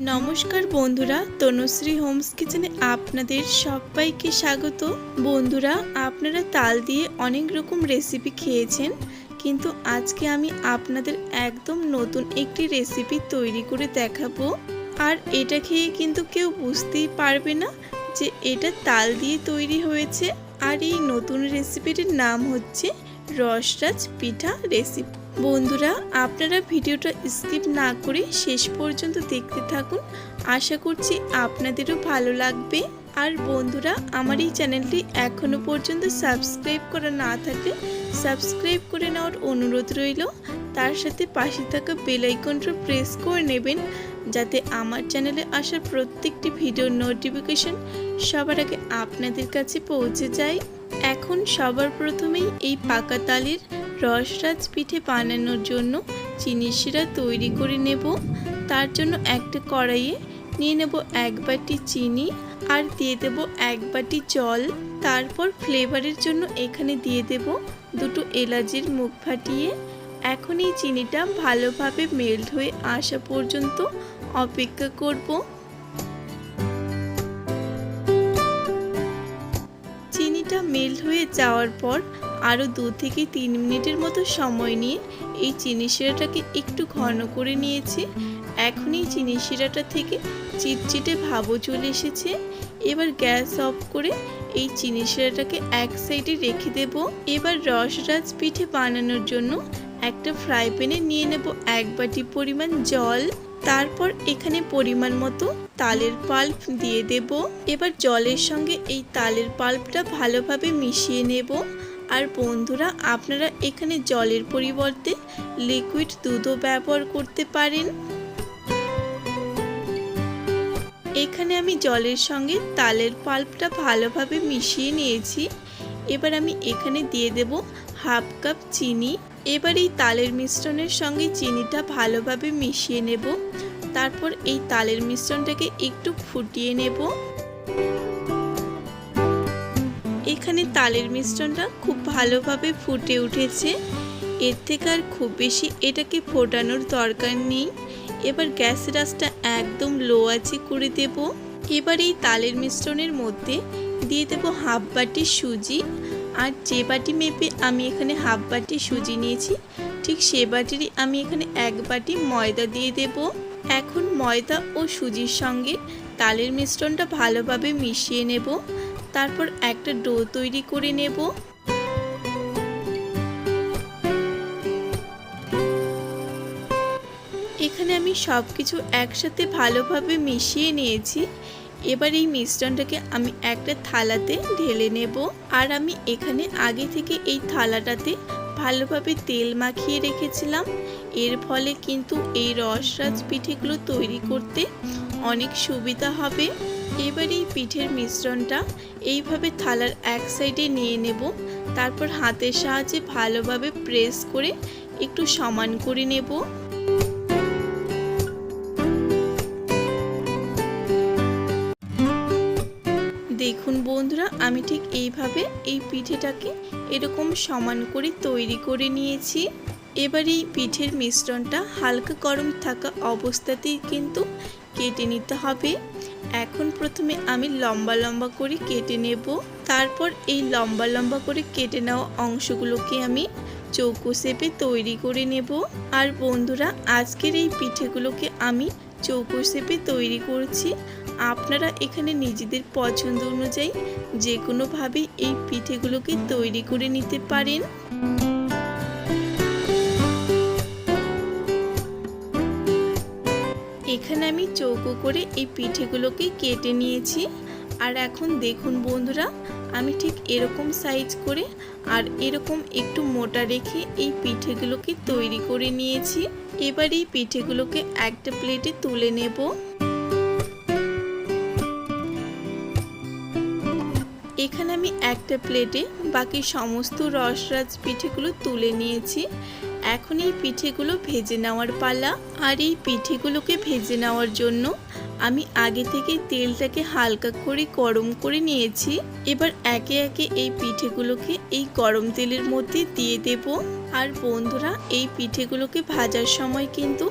নমস্কার বন্ধুরা, তনুশ্রী হোমস কিচেনে আপনাদের সবাইকে স্বাগত। বন্ধুরা, আপনারা তাল দিয়ে অনেক রকম রেসিপি খেয়েছেন, কিন্তু আজকে আমি আপনাদের একদম নতুন একটি রেসিপি তৈরি করে দেখাবো। আর এটা খেয়ে কিন্তু কেউ বুঝতেই পারবে না যে এটা তাল দিয়ে তৈরি হয়েছে, আর এই নতুন রেসিপিটির নাম হচ্ছে রসরাজ পিঠা রেসিপি। বন্ধুরা, আপনারা ভিডিওটা স্কিপ না করে শেষ পর্যন্ত দেখতে থাকুন। আশা করছি আপনাদেরও ভালো লাগবে। আর বন্ধুরা, আমার এই চ্যানেলটি এখনও পর্যন্ত সাবস্ক্রাইব করা না থাকলে সাবস্ক্রাইব করে নেওয়ার অনুরোধ রইল। তার সাথে পাশে থাকা বেল আইকনটা প্রেস করে নেবেন, যাতে আমার চ্যানেলে আসা প্রত্যেকটি ভিডিওর নোটিফিকেশন সবার আগে আপনাদের কাছে পৌঁছে যায়। এখন সবার প্রথমেই এই পাকা তালের রসরাজ পিঠে বানানোর জন্য চিনি শিরা তৈরি করে নেব। তার জন্য একটা কড়াইয়ে নিয়ে নেব এক বাটি চিনি আর দিয়ে দেব এক বাটি জল। তারপর ফ্লেভারের জন্য এখানে দিয়ে দেব দুটো এলাচের মুখ ফাটিয়ে। এখন এই চিনিটা ভালোভাবে মেল্ট হয়ে আসা পর্যন্ত অপেক্ষা করব। চিনিটা মেল্ট হয়ে যাওয়ার পর আরও দু থেকে তিন মিনিটের মতো সময় নিয়ে এই চিনি শিরাটাকে একটু ঘন করে নিয়েছি। এখন এই চিনি শিরাটা থেকে চিটচিটে ভাবও চলে এসেছে। এবার গ্যাস অফ করে এই চিনি শিরাটাকে এক সাইডে রেখে দেব। এবার রসরাজ পিঠে বানানোর জন্য একটা ফ্রাই প্যানে নিয়ে নেব এক বাটি পরিমাণ জল। তারপর এখানে পরিমাণ মতো তালের পাল্প দিয়ে দেব। এবার জলের সঙ্গে এই তালের পাল্পটা ভালোভাবে মিশিয়ে নেব। আর বন্ধুরা, আপনারা এখানে জলের পরিবর্তে লিকুইড দুধও ব্যবহার করতে পারেন। এখানে আমি জলের সঙ্গে তালের পাল্পটা ভালোভাবে মিশিয়ে নিয়েছি। এবার আমি এখানে দিয়ে দেব হাফ কাপ চিনি। এবার এই তালের মিশ্রণের সঙ্গে চিনিটা ভালোভাবে মিশিয়ে নেব। তারপর এই তালের মিশ্রণটাকে একটু ফুটিয়ে নেব। এখানে তালের মিশ্রণটা খুব ভালোভাবে ফুটে উঠেছে। এর থেকে আর খুব বেশি এটাকে ফোটানোর দরকার নেই। এবার গ্যাসের আঁচটা একদম লো আছে করে দেব। এবার এই তালের মিশ্রণের মধ্যে দিয়ে দেব হাফ বাটি সুজি। আর যে বাটি মেপে আমি এখানে হাফ বাটি সুজি নিয়েছি, ঠিক সে বাটিরই আমি এখানে এক বাটি ময়দা দিয়ে দেব। এখন ময়দা ও সুজির সঙ্গে তালের মিশ্রণটা ভালোভাবে মিশিয়ে নেব। তারপর একটা ডো তৈরি করে নেব। এখানে আমি সব কিছু একসাথে ভালোভাবে মিশিয়ে নিয়েছি। এবার এই মিশ্রণটাকে আমি একটা থালাতে ঢেলে নেব। আর আমি এখানে আগে থেকে এই থালাটাতে ভালোভাবে তেল মাখিয়ে রেখেছিলাম। এর ফলে কিন্তু এই রসরাজ পিঠেগুলো তৈরি করতে অনেক সুবিধা হবে। এবার এই পিঠের মিশ্রণটা এইভাবে থালার এক সাইডে নিয়ে নেব। তারপর হাতের সাহায্যে ভালোভাবে প্রেস করে একটু সমান করে নেব। দেখুন বন্ধুরা, আমি ঠিক এইভাবে এই পিঠেটাকে এরকম সমান করে তৈরি করে নিয়েছি। এবার এই পিঠের মিশ্রণটা হালকা গরম থাকা অবস্থাতেই কিন্তু কেটে নিতে হবে। এখন প্রথমে আমি লম্বা লম্বা করে কেটে নেব। তারপর এই লম্বা লম্বা করে কেটে নেওয়া অংশগুলোকে আমি চৌকো শেপে তৈরি করে নেব। আর বন্ধুরা, আজকের এই পিঠেগুলোকে আমি চৌকো শেপে তৈরি করছি। আপনারা এখানে নিজেদের পছন্দ অনুযায়ী যে কোনোভাবে এই পিঠেগুলোকে তৈরি করে নিতে পারেন। এখানে আমি চৌকো করে এই পিঠেগুলোকে কেটে নিয়েছি। আর এখন দেখুন বন্ধুরা, আমি ঠিক এরকম সাইজ করে আর এরকম একটু মোটা রেখে এই পিঠেগুলোকে তৈরি করে নিয়েছি। এবার এই পিঠেগুলোকে একটা প্লেটে তুলে নেব। এখানে আমি একটা প্লেটে বাকি সমস্ত রসরাজ পিঠেগুলো তুলে নিয়েছি। এখন এই পিঠেগুলো ভেজে নেওয়ার পালা আর এই পিঠেগুলোকে ভেজে নেওয়ার জন্য আমি আগে থেকে তেলটাকে হালকা করে গরম করে নিয়েছি। এবার একে একে এই পিঠেগুলোকে এই গরম তেলের মধ্যে দিয়ে দেব। আর বন্ধুরা, এই পিঠেগুলোকে ভাজার সময় কিন্তু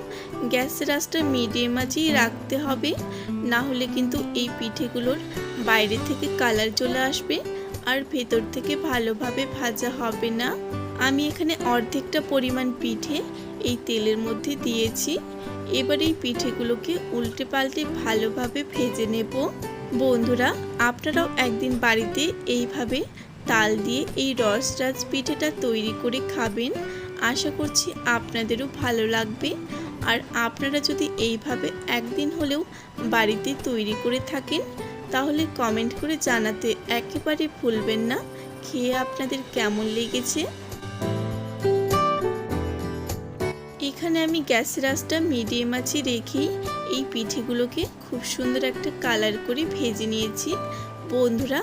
গ্যাসের আঁচটা মিডিয়াম আঁচেই রাখতে হবে। না হলে কিন্তু এই পিঠেগুলোর বাইরে থেকে কালার চলে আসবে। আর ভেতর থেকে ভালোভাবে ভাজা হবে না। আমি এখানে অর্ধেকটা পরিমাণ পিঠে এই তেলের মধ্যে দিয়েছি। এবার এই পিঠেগুলোকে উল্টে পাল্টে ভালোভাবে ভেজে নেব। বন্ধুরা, আপনারাও একদিন বাড়িতে এইভাবে তাল দিয়ে এই রস রসরাজ পিঠেটা তৈরি করে খাবেন। আশা করছি আপনাদেরও ভালো লাগবে। আর আপনারা যদি এইভাবে একদিন হলেও বাড়িতে তৈরি করে থাকেন, তাহলে কমেন্ট করে জানাতে একেবারে ভুলবেন না। খেয়ে আপনাদের কেমন লেগেছে? এখানে আমি গ্যাসের আঁচটা মিডিয়াম আঁচে রেখেই এই পিঠেগুলোকে খুব সুন্দর একটা কালার করে ভেজে নিয়েছি। বন্ধুরা,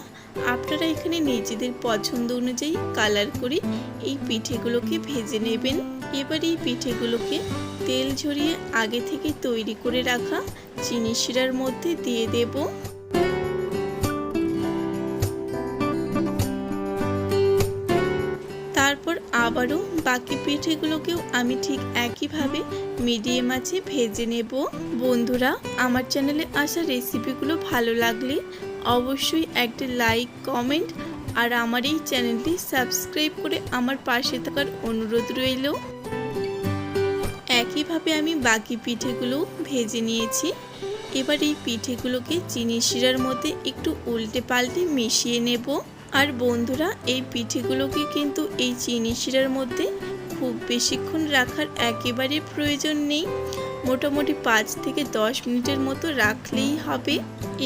আপনারা এখানে নিজেদের পছন্দ অনুযায়ী কালার করে এই পিঠেগুলোকে ভেজে নেবেন। এবার এই পিঠেগুলোকে তেল ঝরিয়ে আগে থেকে তৈরি করে রাখা চিনি শিরার মধ্যে দিয়ে দেব। আবারও বাকি পিঠেগুলোকেও আমি ঠিক একইভাবে মিডিয়াম আছে ভেজে নেব। বন্ধুরা, আমার চ্যানেলে আসা রেসিপিগুলো ভালো লাগলে অবশ্যই একটা লাইক, কমেন্ট আর আমার এই চ্যানেলটি সাবস্ক্রাইব করে আমার পাশে থাকার অনুরোধ রইল। একইভাবে আমি বাকি পিঠেগুলো ভেজে নিয়েছি। এবার এই পিঠেগুলোকে চিনি শিরার মধ্যে একটু উল্টে পাল্টে মিশিয়ে নেব। আর বন্ধুরা, এই পিঠেগুলোকে কিন্তু এই চিনি শিরার মধ্যে খুব বেশিক্ষণ রাখার একেবারে প্রয়োজন নেই। মোটামুটি পাঁচ থেকে দশ মিনিটের মতো রাখলেই হবে।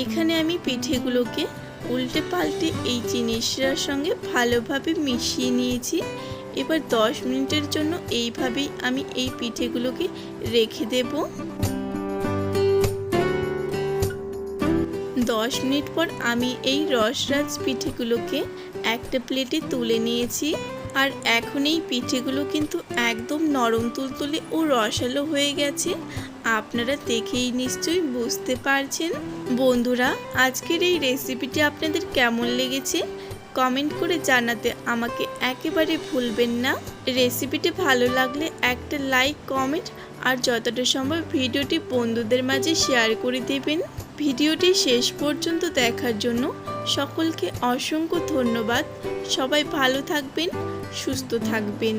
এখানে আমি পিঠেগুলোকে উল্টে পাল্টে এই চিনি শিরার সঙ্গে ভালোভাবে মিশিয়ে নিয়েছি। এবার দশ মিনিটের জন্য এইভাবেই আমি এই পিঠেগুলোকে রেখে দেব। দশ মিনিট পর আমি এই রসরাজ পিঠেগুলোকে একটা প্লেটে তুলে নিয়েছি। আর এখন এই পিঠেগুলো কিন্তু একদম নরম তুলতুলে ও রসালো হয়ে গেছে। আপনারা দেখেই নিশ্চয়ই বুঝতে পারছেন। বন্ধুরা, আজকের এই রেসিপিটি আপনাদের কেমন লেগেছে? কমেন্ট করে জানাতে আমাকে একেবারে ভুলবেন না। রেসিপিটি ভালো লাগলে একটা লাইক, কমেন্ট আর যতটা সম্ভব ভিডিওটি বন্ধুদের মাঝে শেয়ার করে দেবেন। ভিডিওটি শেষ পর্যন্ত দেখার জন্য সকলকে অসংখ্য ধন্যবাদ। সবাই ভালো থাকবেন সুস্থ থাকবেন।